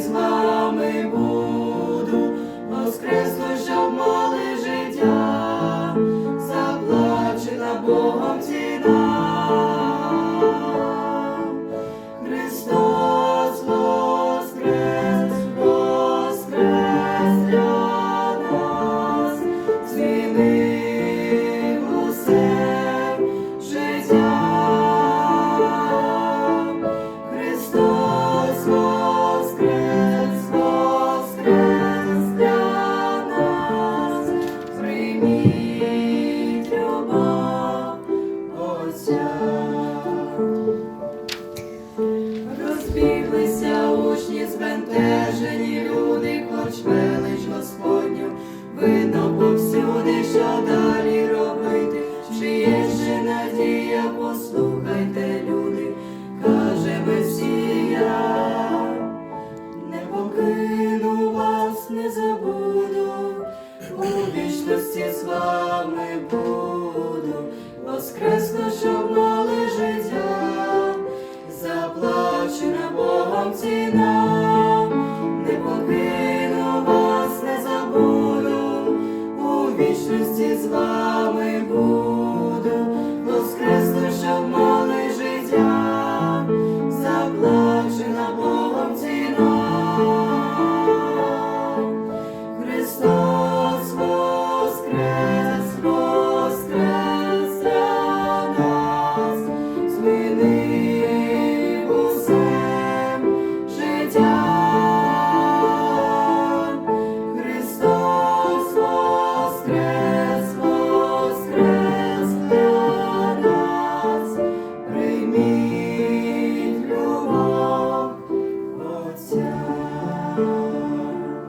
з вами буду воскресло. 넘치나.